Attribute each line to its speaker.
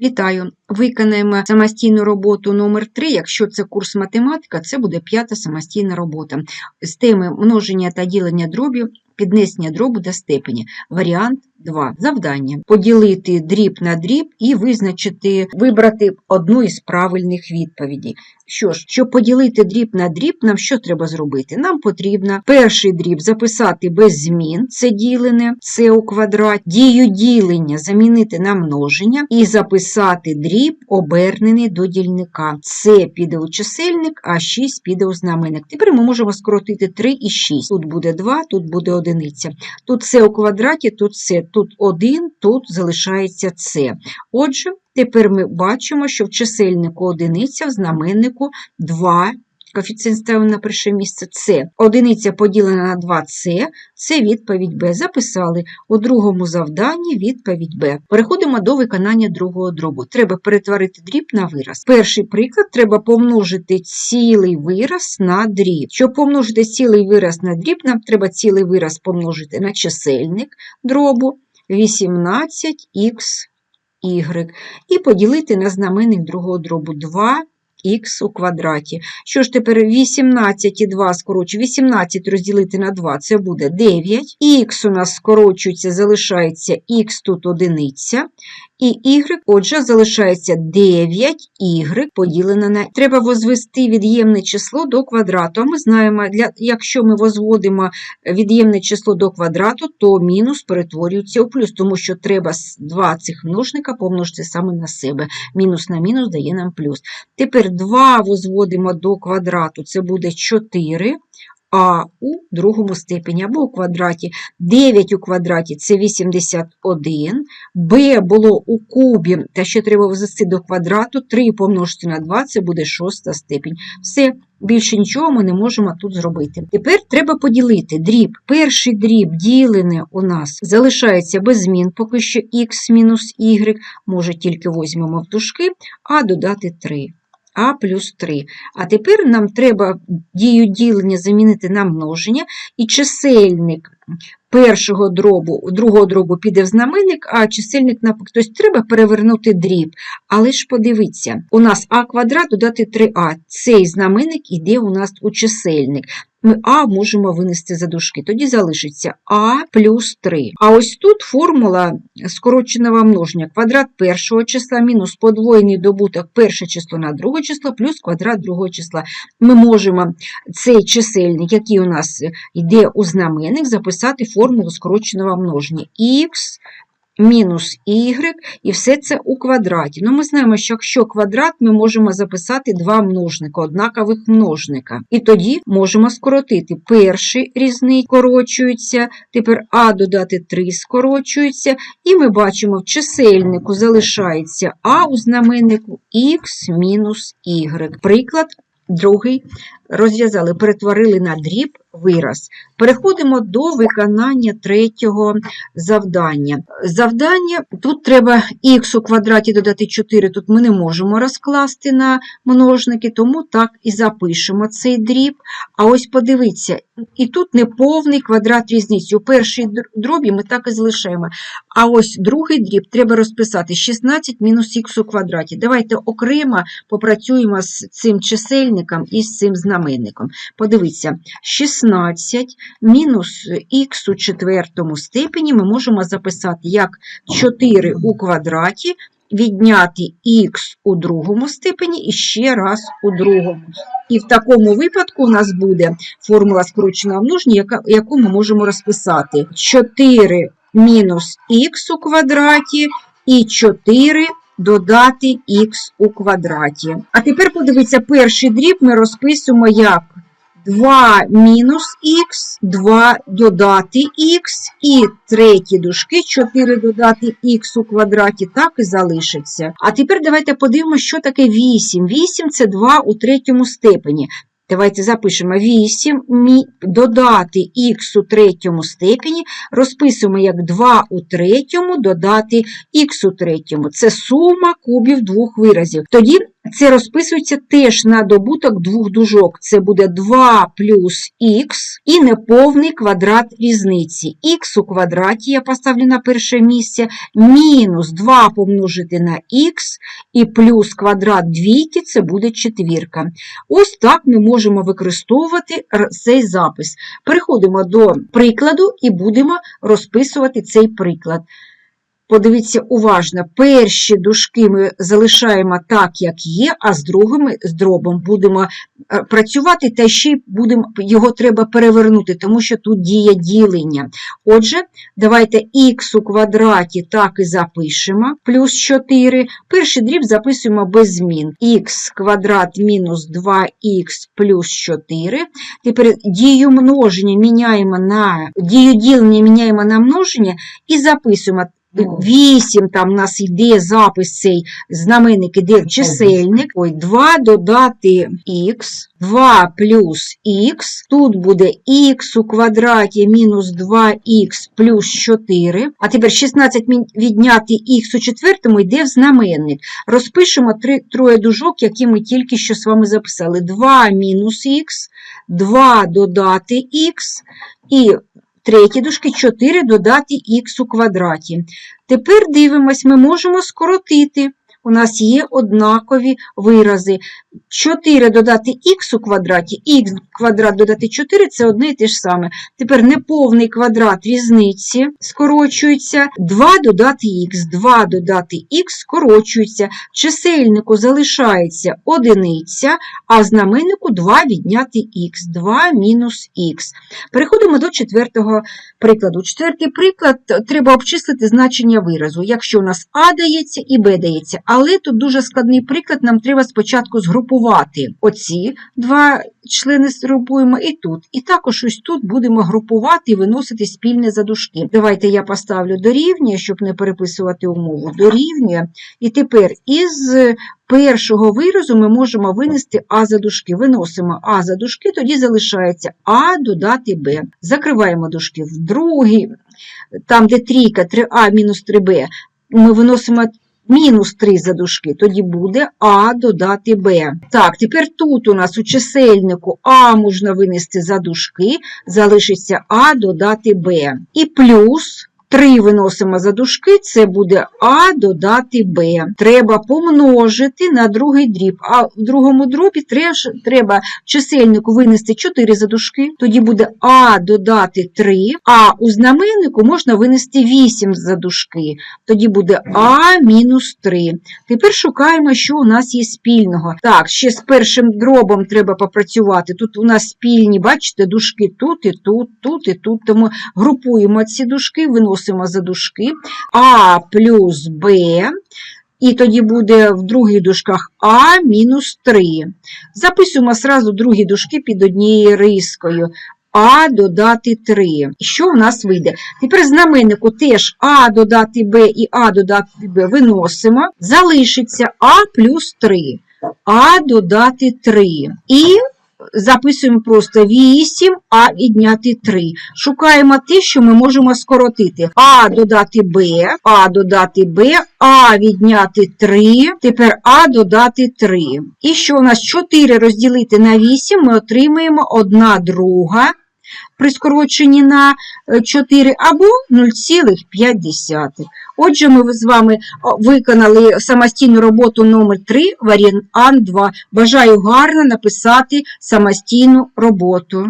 Speaker 1: Вітаю! Виконаємо самостійну роботу номер 3 Якщо це курс математика, це буде п'ята самостійна робота з теми множення та ділення дробів, піднесення дробу до степені. Варіант 2. Завдання. Поділити дріб на дріб і визначити, вибрати одну із правильних відповідей. Що ж, щоб поділити дріб на дріб, нам що треба зробити? Нам потрібно перший дріб записати без змін, це ділене, це у квадраті, дію ділення замінити на множення і записати дріб, обернений до дільника. Це піде у чисельник, а 6 піде у знаменник. Тепер ми можемо скоротити 3 і 6. Тут буде 2, тут буде одиниця. Тут це у квадраті, тут це, тут 1, тут залишається це. Отже, Тепер ми бачимо, що в чисельнику одиниця, в знаменнику 2. Коефіцієнт ставимо на перше місце С. Одиниця поділена на 2 С. Це відповідь Б. Записали у другому завданні відповідь Б. Переходимо до виконання другого дробу. Треба перетворити дріб на вираз. Перший приклад треба помножити цілий вираз на дріб. Щоб помножити цілий вираз на дріб, нам треба цілий вираз помножити на чисельник дробу 18х y і поділити на знаменник другого дробу 2х у квадраті. Що ж тепер 18 і 2 скорочу, 18 розділити на 2 це буде 9. Х у нас скорочується, залишається х тут одиниця. І y, отже, залишається 9y поділене на. Треба возвести від'ємне число до квадрату. А ми знаємо, для, якщо ми возводимо від'ємне число до квадрату, то мінус перетворюється у плюс, тому що треба два цих множника помножити саме на себе. Мінус на мінус дає нам плюс. Тепер 2 возводимо до квадрату, це буде 4. А у другому степені або у квадраті 9 у квадраті це 81, Б було у кубі, та ще треба возвести до квадрату, 3 помножити на 2 це буде шоста степень. Все, більше нічого ми не можемо тут зробити. Тепер треба поділити дріб. Перший дріб ділене у нас залишається без змін, поки що х мінус y, може тільки візьмемо в дужки, а додати 3 а плюс 3. А тепер нам треба дію ділення замінити на множення, і чисельник першого дробу, другого дробу піде в знаменник, а чисельник на Тобто треба перевернути дріб. Але ж подивіться, у нас а квадрат додати 3а. Цей знаменник іде у нас у чисельник. Ми А можемо винести за дужки. Тоді залишиться А плюс 3. А ось тут формула скороченого множення. Квадрат першого числа мінус подвоєний добуток перше число на друге число плюс квадрат другого числа. Ми можемо цей чисельник, який у нас йде у знаменник, записати формулу скороченого множення. Х мінус y, і все це у квадраті. Ну, Ми знаємо, що якщо квадрат, ми можемо записати два множника, однакових множника. І тоді можемо скоротити. Перший різний скорочується, тепер А додати 3 скорочується, і ми бачимо, в чисельнику залишається А у знаменнику х мінус y. Приклад другий розв'язали, перетворили на дріб вираз. Переходимо до виконання третього завдання. Завдання тут треба х у квадраті додати 4, тут ми не можемо розкласти на множники, тому так і запишемо цей дріб. А ось подивіться, і тут неповний квадрат різниці. У першій дробі ми так і залишаємо. А ось другий дріб треба розписати 16 мінус х у квадраті. Давайте окремо попрацюємо з цим чисельником і з цим знаменником. Подивіться, 16 мінус х у четвертому степені ми можемо записати як 4 у квадраті, відняти х у другому степені і ще раз у другому. І в такому випадку у нас буде формула скороченого множення, яку ми можемо розписати 4 мінус х у квадраті і 4 додати х у квадраті. А тепер подивіться, перший дріб ми розписуємо як 2 мінус х, 2 додати х, і треті дужки 4 додати х у квадраті, так і залишиться. А тепер давайте подивимося, що таке 8. 8 це 2 у третьому степені. Давайте запишемо 8, додати х у третьому степені, розписуємо як 2 у третьому, додати х у третьому. Це сума кубів двох виразів. Тоді Це розписується теж на добуток двох дужок. Це буде 2 плюс х і неповний квадрат різниці. х у квадраті я поставлю на перше місце, мінус 2 помножити на х і плюс квадрат двійки це буде четвірка. Ось так ми можемо використовувати цей запис. Переходимо до прикладу і будемо розписувати цей приклад. Подивіться уважно, перші дужки ми залишаємо так, як є, а з другими з дробом будемо е, працювати, та ще й будемо, його треба перевернути, тому що тут діє ділення. Отже, давайте х у квадраті так і запишемо, плюс 4. Перший дріб записуємо без змін. х квадрат мінус 2х плюс 4. Тепер дію множення міняємо на дію ділення міняємо на множення і записуємо 8, там у нас йде запис цей знаменник, іде в чисельник. Ой, 2 додати х, 2 плюс х, тут буде х у квадраті мінус 2х плюс 4. А тепер 16 мін- відняти х у четвертому йде в знаменник. Розпишемо три, троє дужок, які ми тільки що з вами записали. 2 мінус х, 2 додати х і Треті дужки 4 додати х у квадраті. Тепер дивимось, ми можемо скоротити. У нас є однакові вирази. 4 додати х у квадраті, х квадрат додати 4 це одне і те ж саме. Тепер неповний квадрат різниці скорочується. 2 додати х, 2 додати х скорочується. Чисельнику залишається одиниця, а знаменнику 2 відняти х, 2 мінус х. Переходимо до четвертого прикладу. Четвертий приклад треба обчислити значення виразу, якщо у нас А дається і Б дається. Але тут дуже складний приклад, нам треба спочатку згрупувати оці два члени згрупуємо і тут. І також ось тут будемо групувати і виносити спільне задушки. Давайте я поставлю дорівнює, щоб не переписувати умову. Дорівнює. І тепер із першого виразу ми можемо винести А за дужки. Виносимо А за дужки, тоді залишається А додати Б. Закриваємо дужки. В другий, там, де трійка, 3А мінус 3Б, ми виносимо мінус 3 за дужки, тоді буде А додати Б. Так, тепер тут у нас у чисельнику А можна винести за дужки, залишиться А додати Б. І плюс 3 виносимо за дужки, це буде А додати Б. Треба помножити на другий дріб. А в другому дробі треба, чисельнику винести 4 за дужки, тоді буде А додати 3, а у знаменнику можна винести 8 за дужки, тоді буде А мінус 3. Тепер шукаємо, що у нас є спільного. Так, ще з першим дробом треба попрацювати. Тут у нас спільні, бачите, дужки тут і тут, тут і тут. Тому групуємо ці дужки, виносимо за дужки А плюс Б. І тоді буде в других дужках А мінус 3. Записуємо сразу другі дужки під однією рискою. А додати 3. Що в нас вийде? Тепер знаменнику теж А додати Б і А додати Б виносимо. Залишиться А плюс 3. А додати 3. І записуємо просто 8, А відняти 3. Шукаємо те, що ми можемо скоротити. А додати Б, А додати Б, А відняти 3, тепер А додати 3. І що у нас 4 розділити на 8, ми отримаємо 1 друга при скороченні на е, 4 або 0,5. Отже, ми з вами виконали самостійну роботу номер 3 варіант 2. Бажаю гарно написати самостійну роботу.